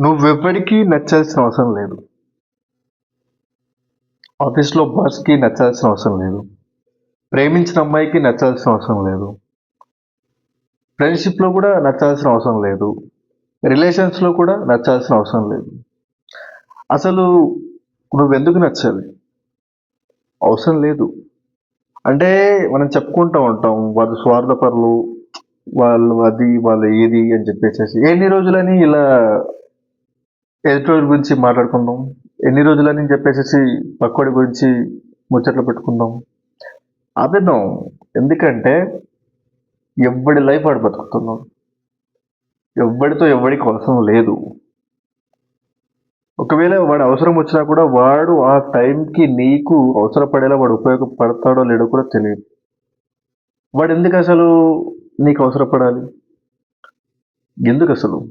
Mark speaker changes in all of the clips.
Speaker 1: నువ్వెవ్వరికీ నచ్చాల్సిన అవసరం లేదు. ఆఫీస్లో బాస్కి నచ్చాల్సిన అవసరం లేదు. ప్రేమించిన అమ్మాయికి నచ్చాల్సిన అవసరం లేదు. ఫ్రెండ్షిప్లో కూడా నచ్చాల్సిన అవసరం లేదు. రిలేషన్స్లో కూడా నచ్చాల్సిన అవసరం లేదు. అసలు నువ్వెందుకు నచ్చాలి? అవసరం లేదు. అంటే మనం చెప్పుకుంటూ ఉంటాం వాళ్ళు స్వార్థపరులు వాళ్ళు అది వాళ్ళు ఏది అని చెప్పేసి ఎన్ని రోజులని ఇలా ఎదుటి గురించి మాట్లాడుకుందాం. ఎన్ని రోజులని చెప్పేసి పక్కోడి గురించి ముచ్చట్లు పెట్టుకుందాం. ఆపేద్దాం. ఎందుకంటే ఎవడి లైఫ్ వాడు బతుకుతున్నాం ఎవడితో ఎవడికి అవసరం లేదు. ఒకవేళ వాడు అవసరం వచ్చినా కూడా వాడు ఆ టైంకి నీకు అవసరపడేలా వాడు ఉపయోగపడతాడో లేడో కూడా తెలియదు. వాడు ఎందుకు అసలు నీకు అవసరపడాలి? ఎందుకు అసలు?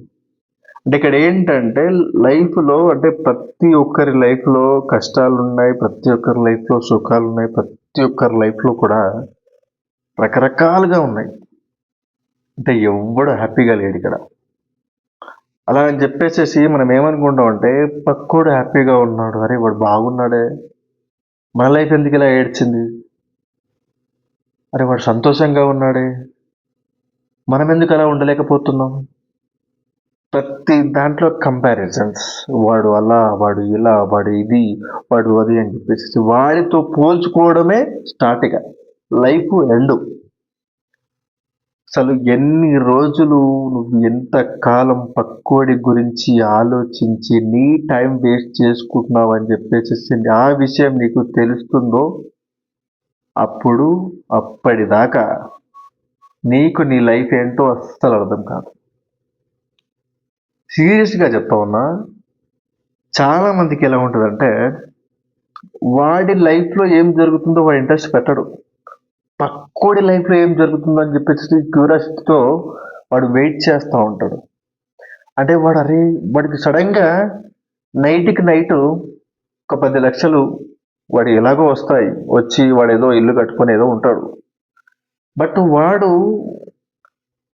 Speaker 1: అంటే ఇక్కడ ఏంటంటే లైఫ్లో అంటే ప్రతి ఒక్కరి లైఫ్లో కష్టాలు ఉన్నాయి ప్రతి ఒక్కరి లైఫ్లో సుఖాలు ఉన్నాయి ప్రతి ఒక్కరి లైఫ్లో కూడా రకరకాలుగా ఉన్నాయి. అంటే ఎవ్వడు హ్యాపీగా లేడు ఇక్కడ. అలా అని చెప్పేసేసి మనం ఏమనుకుంటాం అంటే పక్కోడు హ్యాపీగా ఉన్నాడు అరే వాడు బాగున్నాడే మన లైఫ్ ఎందుకు ఇలా ఏడ్చింది? అరే వాడు సంతోషంగా ఉన్నాడే మనం ఎందుకు అలా ఉండలేకపోతున్నాం? ప్రతి దాంట్లో కంపారిజన్స్ వాడు అలా వాడు ఇలా వాడు ఇది వాడు అది అని చెప్పేసి వాడితో పోల్చుకోవడమే స్టార్ట్ లైఫ్ ఎండ్ అసలు ఎన్ని రోజులు నువ్వు ఎంత కాలం పక్కోడి గురించి ఆలోచించి నీ టైం వేస్ట్ చేసుకుంటున్నావు అని చెప్పేసి ఆ విషయం నీకు తెలుస్తుందో అప్పుడు అప్పటిదాకా నీకు నీ లైఫ్ ఏంటో అస్సలు అర్థం కాదు. సీరియస్గా చెప్తా ఉన్నా చాలా మందికి ఎలా ఉంటుందంటే వాడి లైఫ్లో ఏం జరుగుతుందో వాడు ఇంట్రెస్ట్ పెట్టడు. పక్కోడి లైఫ్లో ఏం జరుగుతుందో అని చెప్పేసి క్యూరియాసిటీతో వాడు వెయిట్ చేస్తూ ఉంటాడు. అంటే వాడు అరే వాడికి సడన్గా నైట్కి నైట్ ఒక పది లక్షలు వాడు ఎలాగో వస్తాయి. వచ్చి వాడు ఏదో ఇల్లు కట్టుకొని ఏదో ఉంటాడు. బట్ వాడు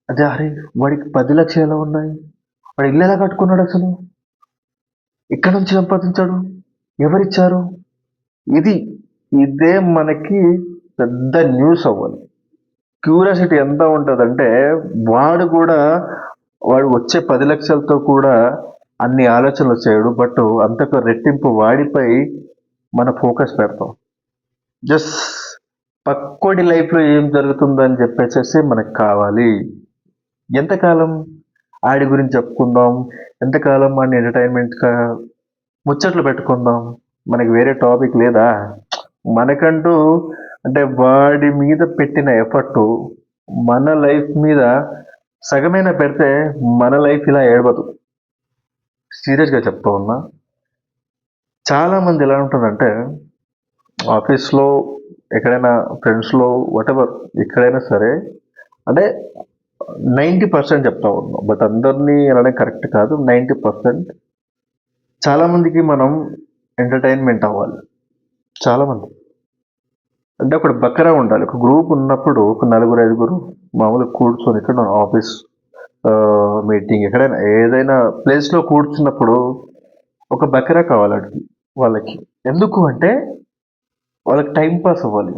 Speaker 1: అదే అరే వాడికి పది లక్షలు ఎలా ఉన్నాయి? వాడు ఇల్లు ఎలా కట్టుకున్నాడు అసలు? ఎక్కడి నుంచి సంపాదించాడు? ఎవరిచ్చారు? ఇది ఇదే మనకి పెద్ద న్యూస్ అవ్వాలి. క్యూరియాసిటీ ఎంత ఉంటుందంటే వాడు కూడా వాడు వచ్చే పది లక్షలతో కూడా అన్ని ఆలోచనలు చేయడు బట్ అంతకు రెట్టింపు వాడిపై మన ఫోకస్ పెడతాం. జస్ట్ పక్కోడి లైఫ్లో ఏం జరుగుతుందని చెప్పేసేసి మనకు కావాలి. ఎంతకాలం? ఆడి గురించి చెప్పుకుందాం. ఎంతకాలం మన ఎంటర్టైన్మెంట్గా ముచ్చట్లు పెట్టుకుందాం. మనకి వేరే టాపిక్ లేదా? మనకంటూ అంటే వాడి మీద పెట్టిన ఎఫర్ట్ మన లైఫ్ మీద సగమైన పెడితే మన లైఫ్ ఇలా ఏడవదు. సీరియస్గా చెప్తా ఉన్నా. చాలామంది ఎలా ఉంటుందంటే ఆఫీస్లో ఎక్కడైనా ఫ్రెండ్స్లో వాటెవర్ ఎక్కడైనా సరే అంటే నైంటీ పర్సెంట్ చెప్తా ఉన్నాం. బట్ అందరినీ అలానే కరెక్ట్ కాదు నైంటీ పర్సెంట్ చాలామందికి మనం ఎంటర్టైన్మెంట్ అవ్వాలి. చాలామంది. అంటే ఒక బక్కరా ఉండాలి. ఒక గ్రూప్ ఉన్నప్పుడు ఒక నలుగురు ఐదుగురు మామూలుగా కూర్చొని ఇక్కడ ఆఫీస్ మీటింగ్ ఎక్కడైనా ఏదైనా ప్లేస్లో కూర్చున్నప్పుడు ఒక బకరా కావాలి వాళ్ళకి. ఎందుకు అంటే వాళ్ళకి టైం పాస్ అవ్వాలి.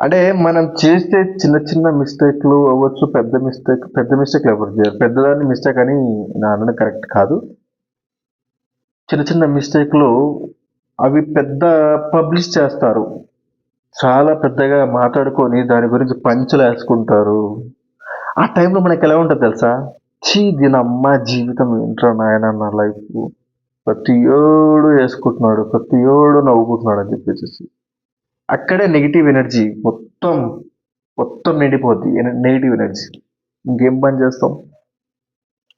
Speaker 1: అంటే మనం చేస్తే చిన్న చిన్న మిస్టేక్లు అవ్వచ్చు పెద్ద మిస్టేక్ పెద్ద మిస్టేక్లు ఎవరు చేయరు. పెద్దదాన్ని మిస్టేక్ అని నా అనడం కరెక్ట్ కాదు. చిన్న చిన్న మిస్టేక్లు అవి పెద్ద పబ్లిష్ చేస్తారు. చాలా పెద్దగా మాట్లాడుకొని దాని గురించి పంచులు వేసుకుంటారు. ఆ టైంలో మనకి ఎలా ఉంటుంది తెలుసా? చీ దీని అమ్మ జీవితం ఏంట్రా నాయన నా లైఫ్? ప్రతి ఏడు వేసుకుంటున్నాడు ప్రతి ఏడు నవ్వుకుంటున్నాడు అని చెప్పేసి అక్కడే నెగిటివ్ ఎనర్జీ మొత్తం మొత్తం నిండిపోద్ది. నెగిటివ్ ఎనర్జీ ఇంకేం పని చేస్తాం?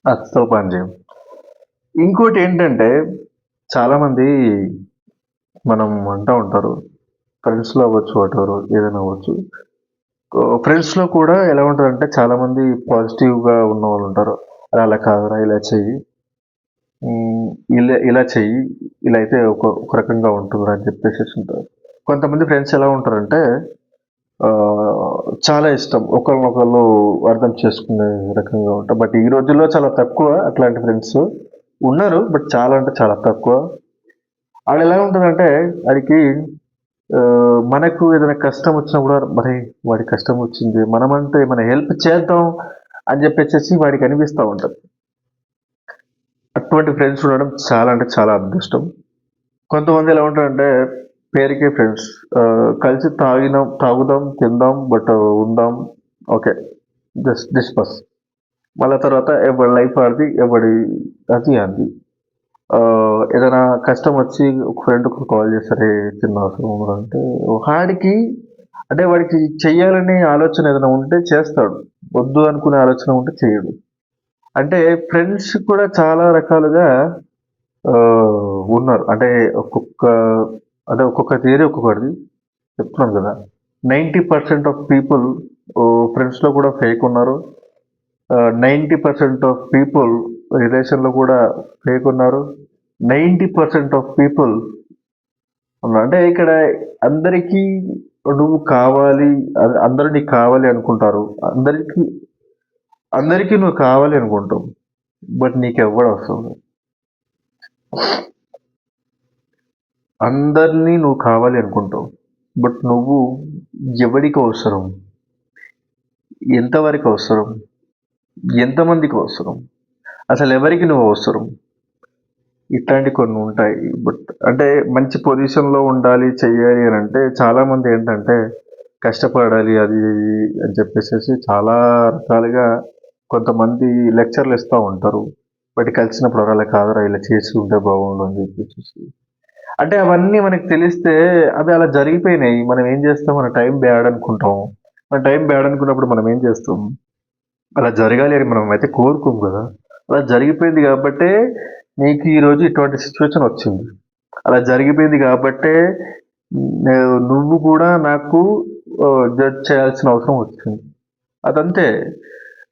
Speaker 1: అస్సలు పని చేయం. ఇంకోటి ఏంటంటే చాలామంది మనం అంటూ ఉంటారు ఫ్రెండ్స్లో అవ్వచ్చు వాటెవర్ ఏదైనా అవ్వచ్చు. ఫ్రెండ్స్లో కూడా ఎలా ఉంటుందంటే చాలామంది పాజిటివ్గా ఉన్న వాళ్ళు ఉంటారు. అలా అలా కాదురా ఇలా చెయ్యి. ఇలా ఇలా చెయ్యి. ఇలా అయితే ఒక ఒక రకంగా ఉంటుందిరా అని చెప్పేసి ఉంటారు. కొంతమంది ఫ్రెండ్స్ ఎలా ఉంటారంటే చాలా ఇష్టం. ఒకరినొకరు అర్థం చేసుకునే రకంగా ఉంటారు. బట్ ఈ రోజుల్లో చాలా తక్కువ అట్లాంటి ఫ్రెండ్స్ ఉన్నారు. బట్ చాలా అంటే చాలా తక్కువ. వాళ్ళు ఎలా ఉంటుందంటే వాడికి మనకు ఏదైనా కష్టం వచ్చినప్పుడు మరి వాడి కష్టం వచ్చింది. మనమంటే ఏమైనా హెల్ప్ చేద్దాం అని చెప్పేసి వాడికి అనిపిస్తూ ఉంటుంది. అటువంటి ఫ్రెండ్స్ ఉండడం చాలా అంటే చాలా అదృష్టం. కొంతమంది ఎలా ఉంటారంటే పేరుకే ఫ్రెండ్స్ కలిసి తాగినాం తాగుదాం తిందాం బట్ ఉందాం. ఓకే. జస్ట్ డిస్పస్ మళ్ళీ తర్వాత ఎవరి లైఫ్ ఆడిది ఎవడి అది అది. ఏదైనా కష్టం వచ్చి ఒక ఫ్రెండ్ కాల్ చేస్తారే చిన్న అవసరం అంటే వాడికి అంటే వాడికి చెయ్యాలనే ఆలోచన ఏదైనా ఉంటే చేస్తాడు. వద్దు అనుకునే ఆలోచన ఉంటే చేయడు. అంటే ఫ్రెండ్స్ కూడా చాలా రకాలుగా ఉన్నారు. అంటే ఒక్కొక్క అంటే ఒక్కొక్క థియరీ ఒక్కొక్కటిది. చెప్తున్నాను కదా. నైంటీ పర్సెంట్ ఆఫ్ పీపుల్ ఫ్రెండ్స్లో కూడా ఫేక్ ఉన్నారు. నైంటీ పర్సెంట్ ఆఫ్ పీపుల్ రిలేషన్లో కూడా ఫేక్ ఉన్నారు. నైంటీ పర్సెంట్ ఆఫ్ పీపుల్ అంటే ఇక్కడ అందరికీ నువ్వు కావాలి అందరూ నీకు కావాలి అనుకుంటారు. అందరికీ అందరికీ నువ్వు కావాలి అనుకుంటావు. బట్ నీకు ఎవడు వస్తుంది అందరినీ నువ్వు కావాలి అనుకుంటావు. బట్ నువ్వు ఎవరికి అవసరం? ఎంతవరకు అవసరం? ఎంతమందికి అవసరం? అసలు ఎవరికి నువ్వు అవసరం? ఇట్లాంటి కొన్ని ఉంటాయి. బట్ అంటే మంచి పొజిషన్లో ఉండాలి చెయ్యాలి అని అంటే చాలామంది ఏంటంటే కష్టపడాలి అది అని చెప్పేసి చాలా రకాలుగా కొంతమంది లెక్చర్లు ఇస్తూ ఉంటారు. బట్ కలిసినప్పుడు అలా కాదురా ఇలా చేసి ఉంటే బాగుండు అని చెప్పేసి అంటే అవన్నీ మనకి తెలిస్తే అవి అలా జరిగిపోయినాయి. మనం ఏం చేస్తాం? మన టైం బ్యాడ్ అనుకుంటాం. మన టైం బ్యాడ్ అనుకున్నప్పుడు మనం ఏం చేస్తాం? అలా జరగాలి అని మనం అయితే కోరుకోం కదా. అలా జరిగిపోయింది కాబట్టే నీకు ఈరోజు ఇటువంటి సిచ్యువేషన్ వచ్చింది. అలా జరిగిపోయింది కాబట్టే నువ్వు కూడా నాకు జడ్జ్ చేయాల్సిన అవసరం వచ్చింది. అదంతే.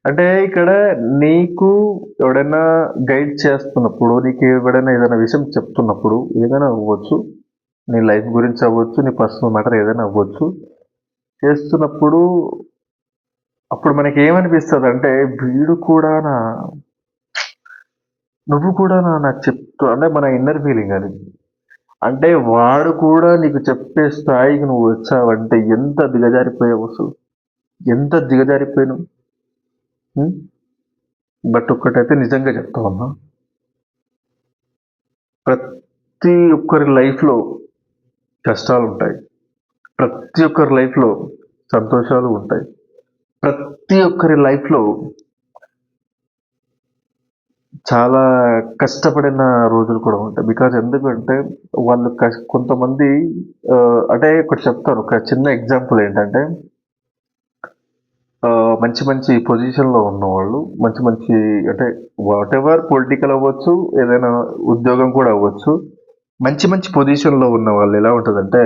Speaker 1: అంటే ఇక్కడ నీకు ఎవడైనా గైడ్ చేస్తున్నప్పుడు నీకు ఎవడైనా ఏదైనా విషయం చెప్తున్నప్పుడు ఏదైనా అవ్వచ్చు నీ లైఫ్ గురించి అవ్వచ్చు నీ పర్సనల్ మ్యాటర్ ఏదైనా అవ్వచ్చు చేస్తున్నప్పుడు అప్పుడు మనకి ఏమనిపిస్తుంది అంటే వీడు కూడా నా నువ్వు కూడా నా నాకు చెప్తూ అంటే మన ఇన్నర్ ఫీలింగ్ అది. అంటే వాడు కూడా నీకు చెప్పే స్థాయికి నువ్వు వచ్చావంటే ఎంత దిగజారిపోయావు అసలు? ఎంత దిగజారిపోయాను Hmm? బట్ ఒక్కటైతే నిజంగా చెప్తా ఉన్నా. ప్రతి ఒక్కరి లైఫ్లో కష్టాలు ఉంటాయి. ప్రతి ఒక్కరి లైఫ్లో సంతోషాలు ఉంటాయి. ప్రతి ఒక్కరి లైఫ్లో చాలా కష్టపడిన రోజులు కూడా ఉంటాయి. బికాజ్ ఎందుకంటే వాళ్ళు కొంతమంది అంటే ఒకటి చెప్తాను. ఒక చిన్న ఎగ్జాంపుల్ ఏంటంటే మంచి మంచి పొజిషన్లో ఉన్నవాళ్ళు మంచి మంచి అంటే వాట్ ఎవర్ పొలిటికల్ అవ్వచ్చు ఏదైనా ఉద్యోగం కూడా అవ్వచ్చు మంచి మంచి పొజిషన్లో ఉన్న వాళ్ళు ఎలా ఉంటుందంటే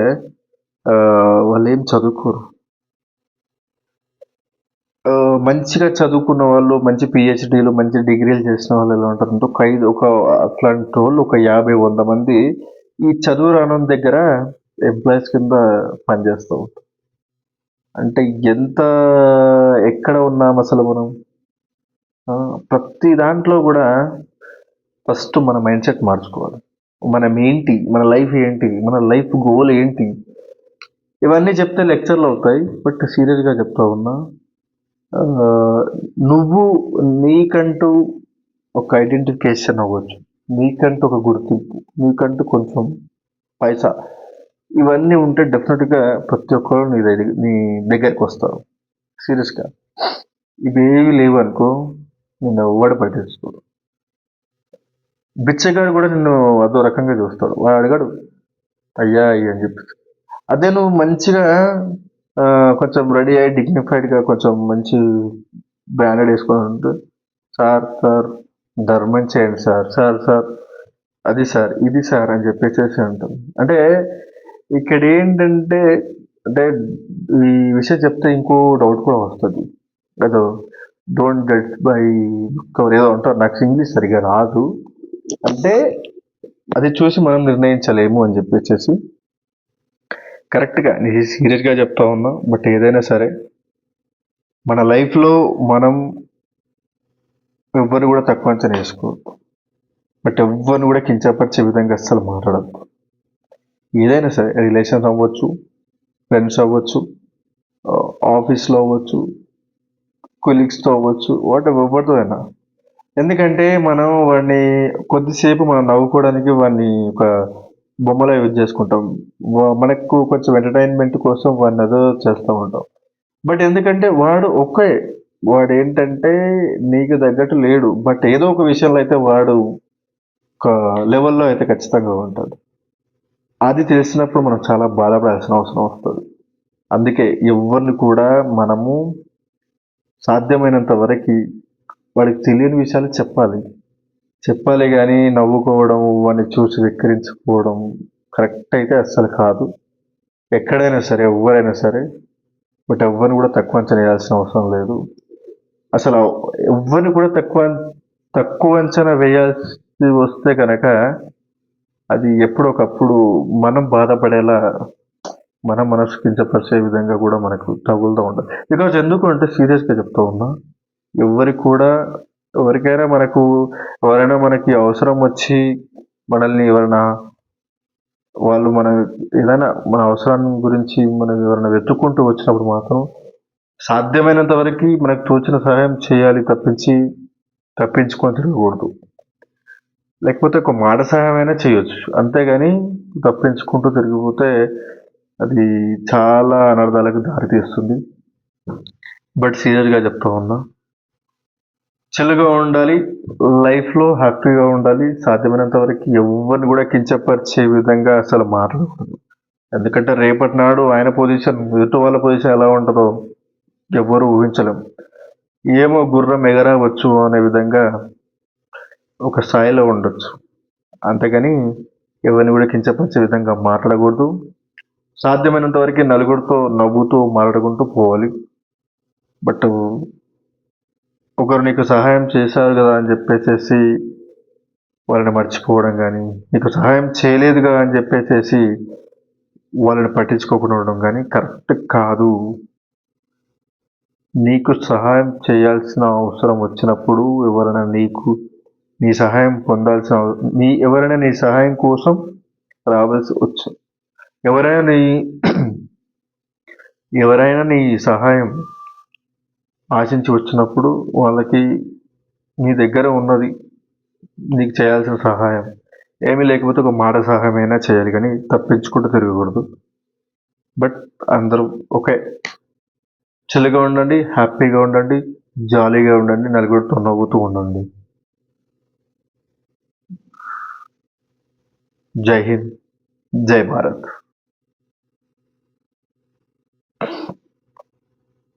Speaker 1: వాళ్ళు ఏం చదువుకోరు. మంచిగా చదువుకున్న వాళ్ళు మంచి పిహెచ్డీలు మంచి డిగ్రీలు చేసిన వాళ్ళు ఎలా ఉంటారంటే ఒక ఐదు ఒక అట్లాంటి వాళ్ళు ఒక యాభై వంద మంది ఈ చదువు రానం దగ్గర ఎంప్లాయీస్ కింద పనిచేస్తూ ఉంటారు. అంటే ఎంత ఎక్కడ ఉన్నాం అసలు మనం? ప్రతి దాంట్లో కూడా ఫస్ట్ మన మైండ్ సెట్ మార్చుకోవాలి. మనం ఏంటి? మన లైఫ్ ఏంటి? మన లైఫ్ గోల్ ఏంటి? ఇవన్నీ చెప్తే లెక్చర్లు అవుతాయి బట్ సీరియస్గా చెప్తా ఉన్నా నువ్వు నీకంటూ ఒక ఐడెంటిఫికేషన్ అవ్వచ్చు. నీకంటూ ఒక గుర్తింపు. నీకంటూ కొంచెం పైసా. ఇవన్నీ ఉంటే డెఫినెట్గా ప్రతి ఒక్కరు నీ దగ్గర నీ దగ్గరికి వస్తారు. సీరియస్గా. ఇవేవి లేవు అనుకో నిన్ను ఎవ్వడు పట్టించుకోడు. బిచ్చగాడు కూడా నిన్ను అదో రకంగా చూస్తాడు. వాడు అడిగాడు అయ్యా అయ్యా అని చెప్పి. అదే నువ్వు మంచిగా కొంచెం రెడీ అయ్యి డిగ్నిఫైడ్గా కొంచెం మంచి బ్రాండెడ్ వేసుకొని ఉంటే సార్ సార్ ధర్మం చేయండి సార్ సార్ సార్ అది సార్ ఇది సార్ అని చెప్పేసి ఉంటుంది అంటే ఇక్కడ ఏంటంటే అంటే ఈ విషయం చెప్తే ఇంకో డౌట్ కూడా వస్తుంది. అదో డోంట్ గెట్ బై కవర్ ఏదో అంటారు. నాకు ఇంగ్లీష్ సరిగా రాదు. అంటే అది చూసి మనం నిర్ణయించలేము అని చెప్పేసి కరెక్ట్గా నేను సీరియస్గా చెప్తా ఉన్నా బట్ ఏదైనా సరే మన లైఫ్లో మనం ఎవ్వరు కూడా తక్కువ అంచనా వేసుకోవద్దు. బట్ ఎవ్వరిని కూడా కించపరిచే విధంగా అస్సలు మాట్లాడద్దు. ఏదైనా సరే రిలేషన్ అవ్వచ్చు ఫ్రెండ్స్ అవ్వచ్చు ఆఫీస్లో అవ్వచ్చు కొలీగ్స్తో అవ్వచ్చు వాటి ఎవరితో అయినా. ఎందుకంటే మనం వాడిని కొద్దిసేపు మనం నవ్వుకోవడానికి వాడిని ఒక బొమ్మలో యూజ్ చేసుకుంటాం. వా- మనకు కొంచెం ఎంటర్టైన్మెంట్ కోసం వాడిని అదో చేస్తూ ఉంటాం. బట్ ఎందుకంటే వాడు ఒకే వాడు ఏంటంటే నీకు తగ్గట్టు లేడు. బట్ ఏదో ఒక విషయంలో అయితే వాడు ఒక లెవెల్లో అయితే ఖచ్చితంగా ఉంటాడు. అది తెలిసినప్పుడు మనం చాలా బాధపడాల్సిన అవసరం వస్తుంది. అందుకే ఎవరిని కూడా మనము సాధ్యమైనంత వరకు వాడికి తెలియని విషయాలు చెప్పాలి. చెప్పాలి కానీ నవ్వుకోవడం వాడిని చూసి వెక్కిరించుకోవడం కరెక్ట్ అయితే అస్సలు కాదు. ఎక్కడైనా సరే ఎవరైనా సరే బట్ ఎవరిని కూడా తక్కువ అంచనా వేయాల్సిన అవసరం లేదు. అసలు ఎవరిని కూడా తక్కువ తక్కువ అంచనా వేయాల్సి వస్తే కనుక అది ఎప్పుడొకప్పుడు మనం బాధపడేలా మన మనసు కించపరిచే విధంగా కూడా మనకు తగులుతూ ఉంటుంది. బికాజ్ ఎందుకు అంటే సీరియస్గా చెప్తా ఉన్నా ఎవరికి కూడా ఎవరికైనా మనకు ఎవరైనా మనకి అవసరం వచ్చి మనల్ని ఎవరైనా వాళ్ళు మన ఏదైనా మన అవసరాన్ని గురించి మనం ఎవరైనా వెతుక్కుంటూ వచ్చినప్పుడు మాత్రం సాధ్యమైనంత వరకు మనకు తోచిన సహాయం చేయాలి తప్పించి తప్పించుకొని తిరగకూడదు. లేకపోతే ఒక మాట సహాయమైనా చేయొచ్చు. అంతేగాని తప్పించుకుంటూ తిరిగిపోతే అది చాలా అనర్థాలకు దారితీస్తుంది. బట్ సీరియస్గా చెప్తా ఉన్నా చిల్లుగా ఉండాలి లైఫ్లో హ్యాపీగా ఉండాలి సాధ్యమైనంత వరకు ఎవరిని కూడా కించపరిచే విధంగా అసలు మాట్లాడకూడదు. ఎందుకంటే రేపటి నాడు ఆయన పొజిషన్ ఎదుటి వాళ్ళ పొజిషన్ ఎలా ఉంటుందో ఎవ్వరూ ఊహించలేం. ఏమో గుర్రం ఎగరవచ్చు అనే విధంగా ఒక స్థాయిలో ఉండొచ్చు. అంతేగాని ఎవరిని కూడా కించపరిచే విధంగా మాట్లాడకూడదు. సాధ్యమైనంత వరకు నలుగురితో నవ్వుతూ మాట్లాడుకుంటూ పోవాలి. బట్ ఒకరు నీకు సహాయం చేశారు కదా అని చెప్పేసేసి వాళ్ళని మర్చిపోవడం కానీ నీకు సహాయం చేయలేదు కదా అని చెప్పేసేసి వాళ్ళని పట్టించుకోకుండా ఉండడం కానీ కరెక్ట్ కాదు. నీకు సహాయం చేయాల్సిన అవసరం వచ్చినప్పుడు ఎవరైనా నీకు నీ సహాయం పొందాల్సిన నీ ఎవరైనా నీ సహాయం కోసం రావాల్సి వచ్చు ఎవరైనా నీ ఎవరైనా నీ సహాయం ఆశించి వచ్చినప్పుడు వాళ్ళకి నీ దగ్గర ఉన్నది నీకు చేయాల్సిన సహాయం. ఏమీ లేకపోతే ఒక మాట సహాయమైనా చేయాలి కానీ తప్పించుకుంటూ తిరగకూడదు. బట్ అందరూ ఓకే. చిల్లగా ఉండండి హ్యాపీగా ఉండండి జాలీగా ఉండండి నలుగురితో నవ్వుతూ ఉండండి. जय हिंद जय भारत।